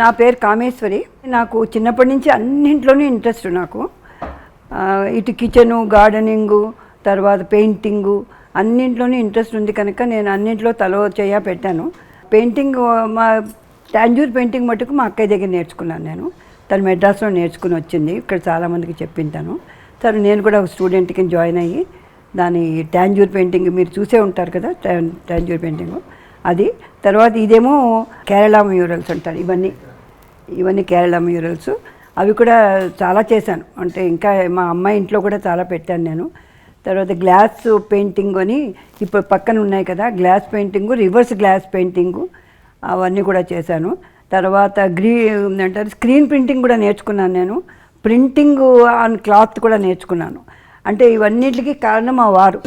నా పేరు కామేశ్వరి. నాకు చిన్నప్పటి నుంచి అన్నింట్లోనూ ఇంట్రెస్ట్ నాకు. ఇటు కిచెను గార్డెనింగు తర్వాత పెయింటింగు అన్నింట్లోనూ ఇంట్రెస్ట్ ఉంది కనుక నేను అన్నింట్లో తలో చేయ పెట్టాను. పెయింటింగ్ మా టాంజూర్ పెయింటింగ్ మటుకు మా అక్కయ్య దగ్గర నేర్చుకున్నాను నేను. తను మెడ్రాస్లో నేర్చుకుని వచ్చింది. ఇక్కడ చాలామందికి చెప్పింటాను తను. నేను కూడా ఒక స్టూడెంట్కి జాయిన్ అయ్యి దాని టాంజూర్ పెయింటింగ్ మీరు చూసే ఉంటారు కదా టాంజూర్ పెయింటింగ్ అది. తర్వాత ఇదేమో కేరళ మ్యూరల్స్ అంటారు ఇవన్నీ. ఇవన్నీ కేరళ మ్యూరల్స్. అవి కూడా చాలా చేశాను. అంటే ఇంకా మా అమ్మాయి ఇంట్లో కూడా చాలా పెట్టాను నేను. తర్వాత గ్లాస్ పెయింటింగ్ అని ఇప్పుడు పక్కన ఉన్నాయి కదా glass painting reverse glass painting అవన్నీ కూడా చేశాను. తర్వాత గ్రీ అంటారు స్క్రీన్ ప్రింటింగ్ కూడా నేర్చుకున్నాను నేను. ప్రింటింగ్ ఆన్ క్లాత్ కూడా నేర్చుకున్నాను. అంటే ఇవన్నిటికి కారణం మా వారు.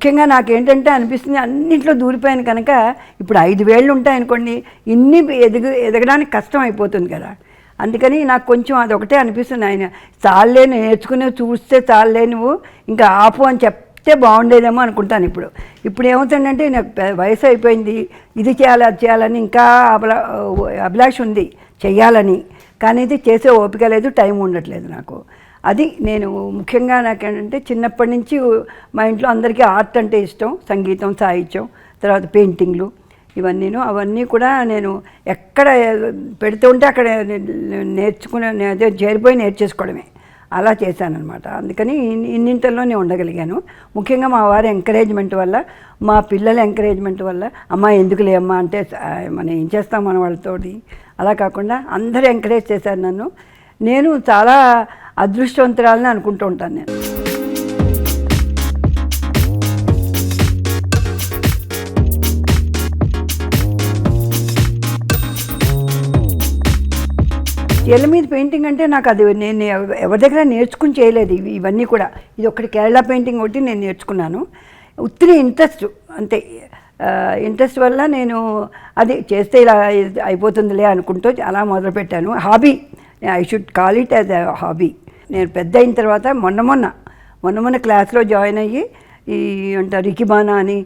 ముఖ్యంగా నాకేంటంటే అనిపిస్తుంది అన్నింట్లో దూరిపోయాను కనుక ఇప్పుడు ఐదు వేళ్ళు ఉంటాయనుకోండి ఇన్ని ఎదుగు ఎదగడానికి కష్టం అయిపోతుంది కదా. అందుకని నాకు కొంచెం అది ఒకటే అనిపిస్తుంది ఆయన చాలే నేర్చుకునే చూస్తే చాలే నువ్వు ఇంకా ఆపు అని చెప్తే బాగుండేదేమో అనుకుంటాను ఇప్పుడు. ఇప్పుడు ఏమవుతుందంటే నాకు వయసు అయిపోయింది ఇది చేయాలి అది చేయాలని ఇంకా అభిలా అభిలాష ఉంది చెయ్యాలని. కానీ ఇది చేసే ఓపిక లేదు టైం ఉండట్లేదు నాకు. అది నేను ముఖ్యంగా నాకేంటంటే చిన్నప్పటి నుంచి మా ఇంట్లో అందరికీ ఆర్ట్ అంటే ఇష్టం. సంగీతం సాహిత్యం తర్వాత పెయింటింగ్లు ఇవన్నీను. అవన్నీ కూడా నేను ఎక్కడ పెడుతూ ఉంటే అక్కడ నేర్చుకునే అదే చేరిపోయి నేర్చేసుకోవడమే. అలా చేశానమాట అందుకని ఇన్నింటిలోనే ఉండగలిగాను. ముఖ్యంగా మా వారి ఎంకరేజ్మెంట్ వల్ల మా పిల్లల ఎంకరేజ్మెంట్ వల్ల అమ్మ ఎందుకులే అమ్మ అంటే మనం ఏం చేస్తాం మన వాళ్ళతోటి? అలా కాకుండా అందరూ ఎంకరేజ్ చేశారు నన్ను. నేను చాలా అదృష్టవంతురాలని అనుకుంటూ ఉంటాను నేను. చీరల మీద పెయింటింగ్ అంటే నాకు అది నేను ఎవరి దగ్గర నేర్చుకుని చేయలేదు ఇవి ఇవన్నీ కూడా. ఇది ఒకటి కేరళ పెయింటింగ్ ఒకటి నేను నేర్చుకున్నాను. ఉత్తిరి ఇంట్రెస్ట్ అంతే. ఇంట్రెస్ట్ వల్ల నేను అది చేస్తే ఇలా అయిపోతుందిలే అనుకుంటూ అలా మొదలుపెట్టాను. Hobby I should call it as a hobby నేను పెద్ద అయిన తర్వాత మొన్న మొన్న మొన్న మొన్న క్లాస్లో జాయిన్ అయ్యి ఈ అంటారు రికిబానా అని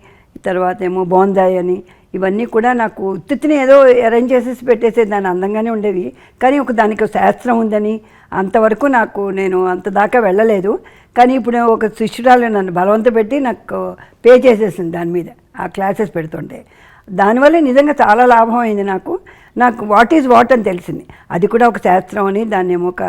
తర్వాత ఏమో బోందాయ్ అని ఇవన్నీ కూడా నాకు ఉత్తిని ఏదో అరేంజ్ చేసేసి పెట్టేసే దాని అందంగానే ఉండేవి. కానీ ఒక దానికి శాస్త్రం ఉందని అంతవరకు నాకు నేను అంత దాకా వెళ్ళలేదు. కానీ ఇప్పుడు ఒక శిష్యురాలు నన్ను బలవంత పెట్టి నాకు పే చేసేసింది దాని మీద ఆ క్లాసెస్ పెడుతుంటే. దానివల్ల నిజంగా చాలా లాభం అయింది నాకు. నాకు వాట్ ఈజ్ వాట్ అని తెలిసింది. అది కూడా ఒక శాస్త్రం అని దాన్ని ఏమో ఒక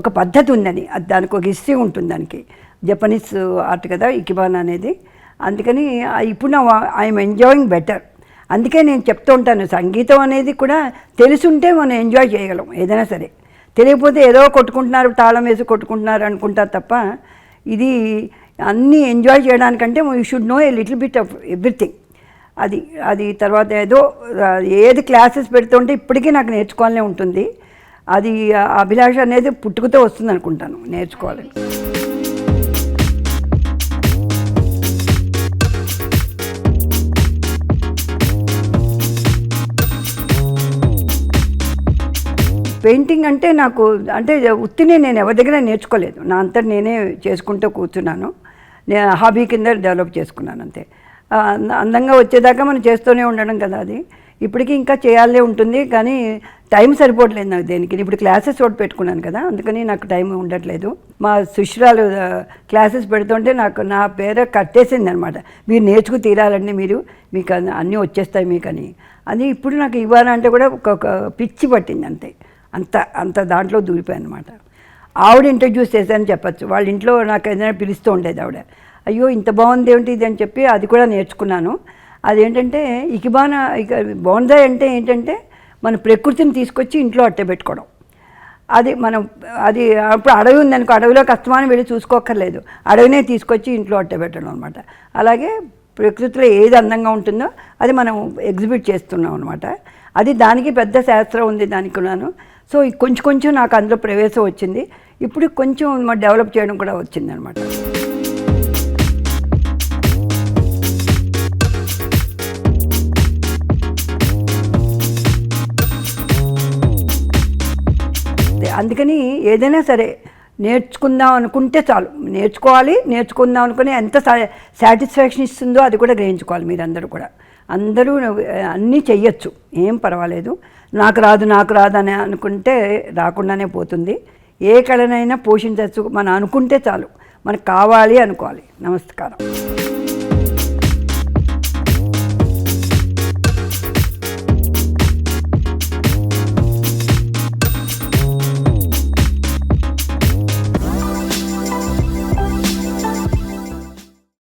ఒక పద్ధతి ఉందని. అది దానికి ఒక హిస్టరీ ఉంటుంది దానికి. జపనీస్ ఆర్ట్ కదా ఇకిబాన్ అనేది. అందుకని ఇప్పుడు నా ఐఎమ్ ఎంజాయింగ్ బెటర్ అందుకే నేను చెప్తూ ఉంటాను సంగీతం అనేది కూడా తెలుసుంటే మనం ఎంజాయ్ చేయగలం ఏదైనా సరే. తెలియకపోతే ఏదో కొట్టుకుంటున్నారు తాళం వేసి కొట్టుకుంటున్నారు అనుకుంటారు తప్ప ఇది అన్నీ enjoy చేయడానికంటే you should know a little bit of everything అది అది తర్వాత ఏదో ఏది క్లాసెస్ పెడుతుంటే ఇప్పటికీ నాకు నేర్చుకోవాలనే ఉంటుంది. అది అభిలాష అనేది పుట్టుకతో వస్తుంది అనుకుంటాను నేర్చుకోవాలని. పెయింటింగ్ అంటే నాకు అంటే ఉత్తినే నేను ఎవరి దగ్గర నేర్చుకోలేదు. నా అంతటి నేనే చేసుకుంటూ కూర్చున్నాను. నేను హాబీ కింద డెవలప్ చేసుకున్నాను అంతే. అందంగా వచ్చేదాకా మనం చేస్తూనే ఉండడం కదా అది. ఇప్పటికీ ఇంకా చేయాలే ఉంటుంది కానీ టైం సరిపోవట్లేదు నాకు దేనికి. ఇప్పుడు క్లాసెస్ ఒకటి పెట్టుకున్నాను కదా అందుకని నాకు టైం ఉండట్లేదు. మా శిష్యురాలు క్లాసెస్ పెడుతుంటే నాకు నా పేర కట్టేసింది అనమాట మీరు నేర్చుకు తీరాలండి మీరు మీకు అన్ని- అన్నీ వచ్చేస్తాయి మీకు అని అది ఇప్పుడు నాకు ఇవ్వాలంటే కూడా ఒక ఒక పిచ్చి పట్టింది అంతే అంత అంత దాంట్లో దూరిపోయాను అనమాట ఆవిడ ఇంట్రడ్యూస్ చేశానని చెప్పచ్చు. వాళ్ళ ఇంట్లో నాకు ఏదైనా పిలుస్తూ ఉండేది ఆవిడ. అయ్యో ఇంత బాగుంది ఏమిటి ఇది అని చెప్పి అది కూడా నేర్చుకున్నాను. అదేంటంటే ఇకిబాన ఇక బాగుందా అంటే ఏంటంటే మన ప్రకృతిని తీసుకొచ్చి ఇంట్లో అట్టే పెట్టుకోవడం. అది మనం అది అప్పుడు అడవి ఉందనుకో అడవిలో కష్టమని వెళ్ళి చూసుకోక్కర్లేదు. అడవినే తీసుకొచ్చి ఇంట్లో అట్టే పెట్టడం అనమాట అలాగే ప్రకృతిలో ఏది అందంగా ఉంటుందో అది మనం ఎగ్జిబిట్ చేస్తున్నాం అనమాట అది దానికి పెద్ద శాస్త్రం ఉంది దానికి కూడాను. సో ఈ కొంచెం కొంచెం నాకు అందులో ప్రవేశం వచ్చింది. ఇప్పుడు కొంచెం డెవలప్ చేయడం కూడా వచ్చింది అనమాట అందుకని ఏదైనా సరే నేర్చుకుందాం అనుకుంటే చాలు. నేర్చుకోవాలి నేర్చుకుందాం అనుకుని ఎంత సాటిస్ఫాక్షన్ ఇస్తుందో అది కూడా గ్రహించుకోవాలి మీరందరూ కూడా. అందరూ అన్నీ చెయ్యొచ్చు. ఏం పర్వాలేదు. నాకు రాదు నాకు రాదు అని అనుకుంటే రాకుండానే పోతుంది. ఏ కళనైనా పోషించవచ్చు మనం అనుకుంటే చాలు. మనకు కావాలి అనుకోవాలి. నమస్కారం.